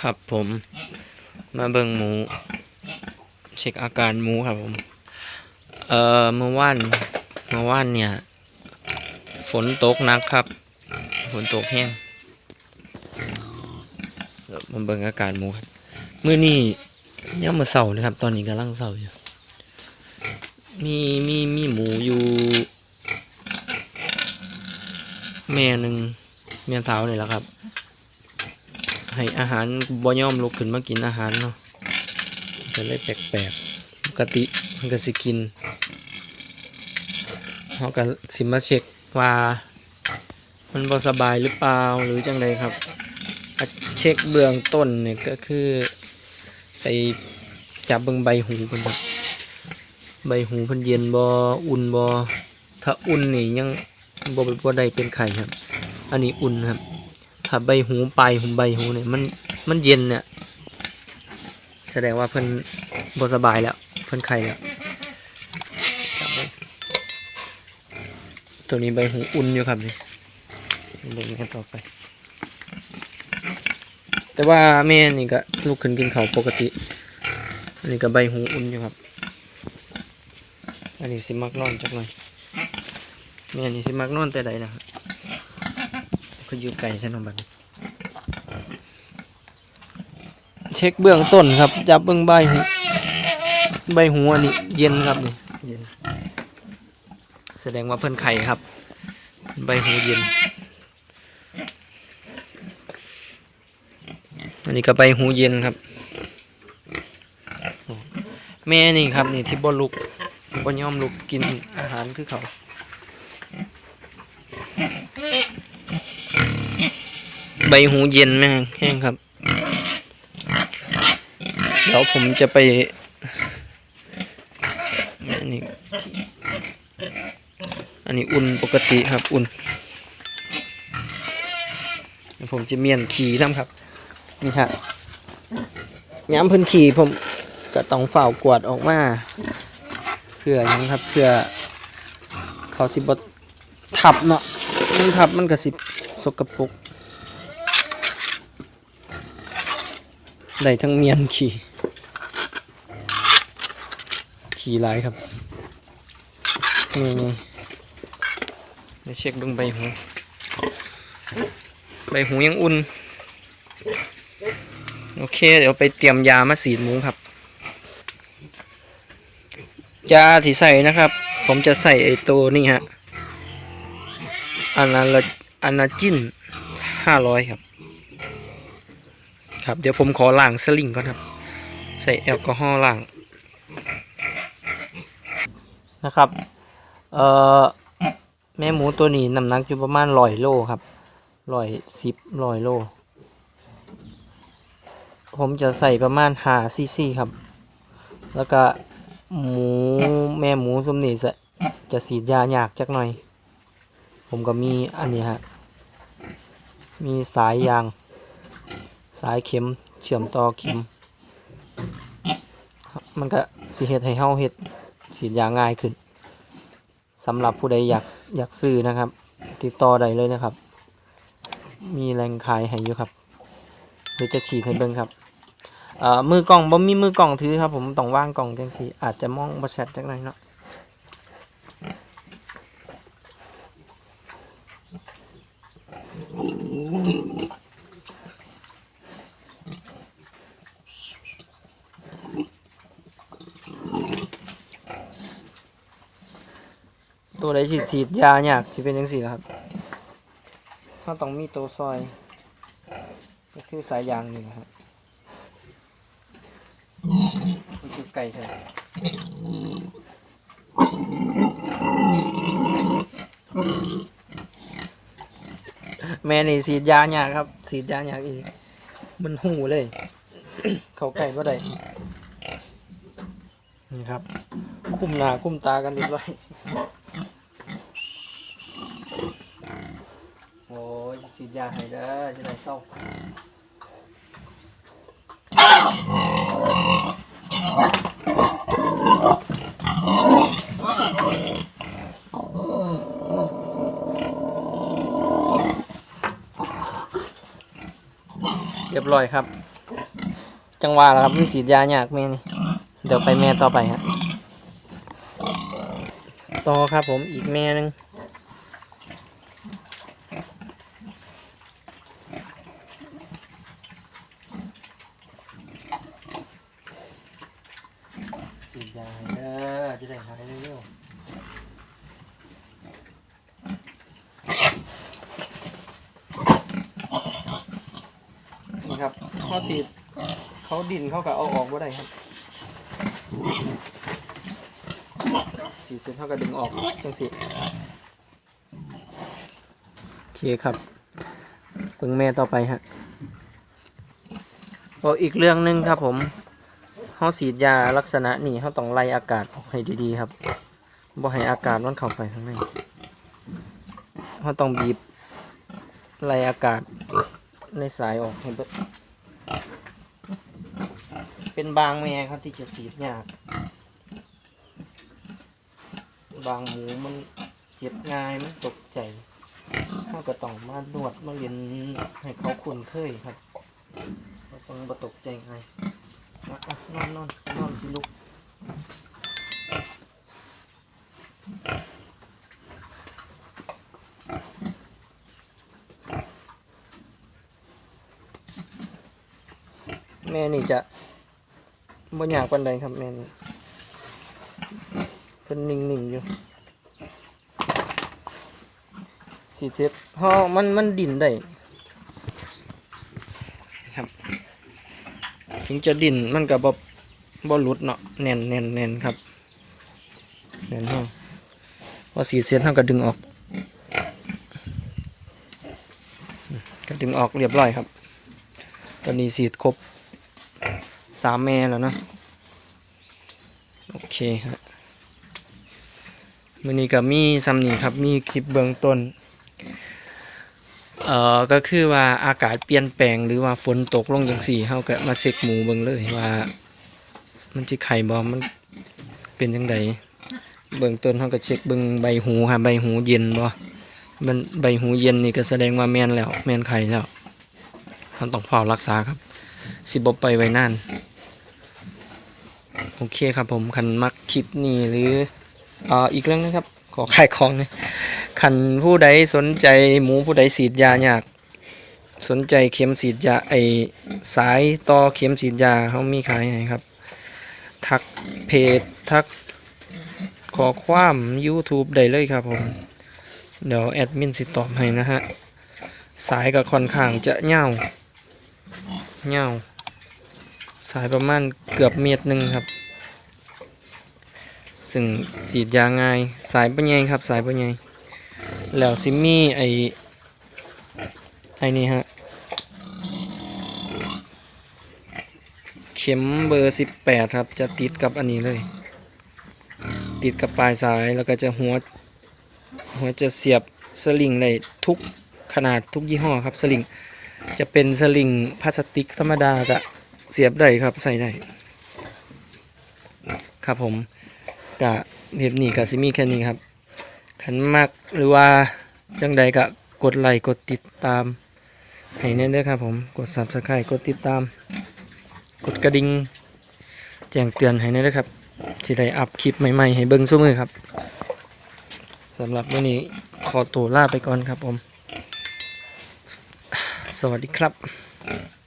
ครับผมมาเบิ่งหมู เช็คอาการหมูครับผม เอ่อเมื่อวานเมื่อวานเนี่ย ฝนตกหนักครับ ฝนตกแห้งมาเบิ่งอาการหมูครับมื้อนี้ยังมาเสานะครับ ตอนนี้กำลังเสาอยู่มีมีมีหมูอยู่ แม่หนึ่งแม่สาวนี่แหละครับ ให้อาหารบ่ยอมลุกขึ้นมากินอาหารเนาะก็เลยแปลกๆ ปกติมันก็สิกินเขาก็สิมาเช็คว่ามันบ่สบายหรือเปล่าหรือจังไดครับ เช็คเบื้องต้นเนี่ยก็คือไปจับเบิ่งใบหูเพิ่นครับใบหูเพิ่นเย็นบ่อุ่นบ่ถ้าอุ่นนี่ยังบ่บ่ได้เป็นไข้ครับ อันนี้อุ่นครับ ถ้าใบหูปลายหูใบหูเนี่ยมันมันเย็นเนี่ยแสดงว่าเพิ่นบสบายแล้ว เพิ่นไข้แล้วจับตัวนี้ใบหูอุ่นอยู่ครับนี่เบิ่งกันต่อไป แต่ว่าแม่นี่ก็ลุกขึ้นกินเขาปกติอันนี้ก็ใบหูอุ่นอยู่ครับ อันนี้สิมักนอนจักหน่อยแม่นี่สิมักนอนแต่ใดนะครับ ก็อยู่ไกลใช่ไหมบัดนี้เช็คเบื้องต้นครับ จับเบื้องใบใบหูอันนี้เย็นครับนี่เย็นแสดงว่าเพิ่นไข่ครับ ใบหูเย็น อันนี้ก็ใบหูเย็นครับแม่นี่ครับนี่ที่บ่ลุกบ่ยอมลุกกินอาหารคือเขา ใบหูเย็นแม่งแห้งครับ เดี๋ยวผมจะไปอันนี้อันนี้อุ่นปกติครับอุ่น ผมจะเมียนขี่น้ำครับ นี่ฮะย้ำเพื้นขี่ผมก็ต้องเฝ้ากวดออกมาเพื่อยังครับเพื่อเขาสิบทับเนาะมันทับมันก็สิบสกปรก ได้ทั้งเมียนขี่ขี่ลายครับนี่ไงเดี๋ยวเช็คเบิ่งใบหู ใบหูยังอุ่น โอเค เดี๋ยวไปเตรียมยามาสีดหมูครับ ยาที่ใส่นะครับ ผมจะใส่ไอ้ตัวนี่ฮะอันนั้นละอันนาจินห้าร้อยครับ ครับเดี๋ยวผมขอล้างสลิงก่อนครับ ใส่แอลกอฮอล์ล้างนะครับเอ่อแม่หมูตัวนี้น้ำหนักอยู่ประมาณร้อยโลครับร้อยสิบร้อยโล ผมจะใส่ประมาณหาซีซีครับ แล้วก็หมูแม่หมูสมนีจะจะสีดยาหยากจักหน่อย ผมก็มีอันนี้ฮะมีสายยาง สายเข็มเชื่อมต่อเข็ม มันก็สิเฮ็ดให้เฮาเฮ็ดสีดยาง่ายขึ้นสำหรับผู้ใดอยากอยากซื้อนะครับ ติดต่อได้เลยนะครับ มีแรงขายให้อยู่ครับหรือจะฉีดให้เบิ่งครับเอ่อมือกล่องบ่มีมือกล่องถือครับ ผมต้องว่างกล่องจังซี่อาจจะมองบ่ชัดจักหน่อยเนาะ ตัวใดสิฉีดยายากสิเป็นจังซี่นะครับเราต้องมีตัวซอย ก็คือสายยางนี่นะครับนี่คือไก่ใช่ไหมแม่นี่สีดยาหยากครับสีดยาหยากอีก มันหูเลย เขาไก่ก็ได้นี่ครับ คุ้มหน้าคุ้มตากันดีไว้ อ้ยสีดยาให้เด้อจะได้เศร้าเรียบร้อยครับ จังหวะแล้วครับมันฉีดยายากแม่นี่เดี๋ยวไปแม่ต่อไปฮะต่อครับผมอีกแม่หนึงฉีดยาให้เด้อ จะได้หายเร็วๆนี่ครับข้อสีเขาดินเขาก็เอาออกว่าได้ครับสีเสร็จเขาก็ดึงออกจังสิโอเคครับเพิ่งแม่ต่อไปฮะก็อีกเรื่องหนึ่งครับผม เขาสีดยาลักษณะนี้เขาต้องไล่อากาศออกให้ดีๆครับบ่ให้อากาศมันเข้าไปข้างในเขาต้องบีบไล่อากาศในสายออกให้เบิดเป็นบางแม่ครับที่จะสีดยาก บางหมูมันเสียบง่ายมันตกใจเขาก็ต้องมานวดมาเรียนให้เขาคุ้นเคยครับต้องมาตกใจไง นอนนอนนอนสิลูกแม่นี่จะบ่อยากปันใดครับแม่นี่เป็นนิ่งๆอยู่สีเซ็ตพอมันมันดินได้ครับ ถึงจะดิ่นมันก็บ่บ่หลุดเนาะแน่นแน่นแน่นครับแน่นห้องพอสีเซ็ตเท่าก็ดึงออก ก็ดึงออกเรียบร้อยครับ ตอนนี้สีดครบสามแม่แล้วเนาะโอเคครับวันนี้ก็มีซัมนี่ครับ มีคลิปเบื้องต้น เอ่อก็คือว่าอากาศเปลี่ยนแปลงหรือว่าฝนตกลงอย่างสี่เฮาก็มาเช็คหมูเบิ่งเลยว่า มันสิไข่บ่มันเป็นจังไดเบื้องต้นเฮาก็เช็คเบิ่งใบหูครับใบหูเย็นบ่มันใบหูเย็นนี่ก็แสดงว่าแม่นแล้วแม่นไข่แล้วเราต้องเฝ้ารักษาครับ สิบ่ไปไว้นานโอเคครับผมคันมักคลิปนี้หรืออ่าอีกเรื่องนะครับข อขายของนะขันผู้ใดสนใจหมูผู้ใดฉีดยาอยาก สนใจเข็มฉีดยาไอสายต่อเข็มฉีดยาเขามีขายให้ครับ ทักเพจทักขอความ YouTube ได้เลยครับผม เดี๋ยวแอดมินสิตอบให้นะฮะ สายก็ค่อนข้างจะเง่าเง่าสายประมาณเกือบเมตรหนึ่งครับ ซึ่งสีดยาง่าย สายปัญญครับ สายปัญญแล้วซิมมี่ไอไอนี่ฮะ เข็มเบอร์สิบแปดครับ จะติดกับอันนี้เลย ติดกับปลายสายแล้วก็จะหัว หัวจะเสียบสลิงได้ทุกขนาดทุกยี่ห้อครับสลิงจะเป็นสลิงพลาสติกธรรมดาก็เสียบได้ครับใส่ได้ ครับผม กะเว็บนี้กะสิมีแค่นี้ครับขันมากหรือว่าจังใดกะกดไลค์กดติดตามให้แน่เด้อครับผมกด subscribe กดติดตาม กดกระดิ่งแจ้งเตือนให้แน่เด้อครับสิได้อัพคลิปใหม่ๆ ให้เบิ่งซุมือครับสำหรับวันนี้ขอตัวลาไปก่อนครับผม สวัสดีครับ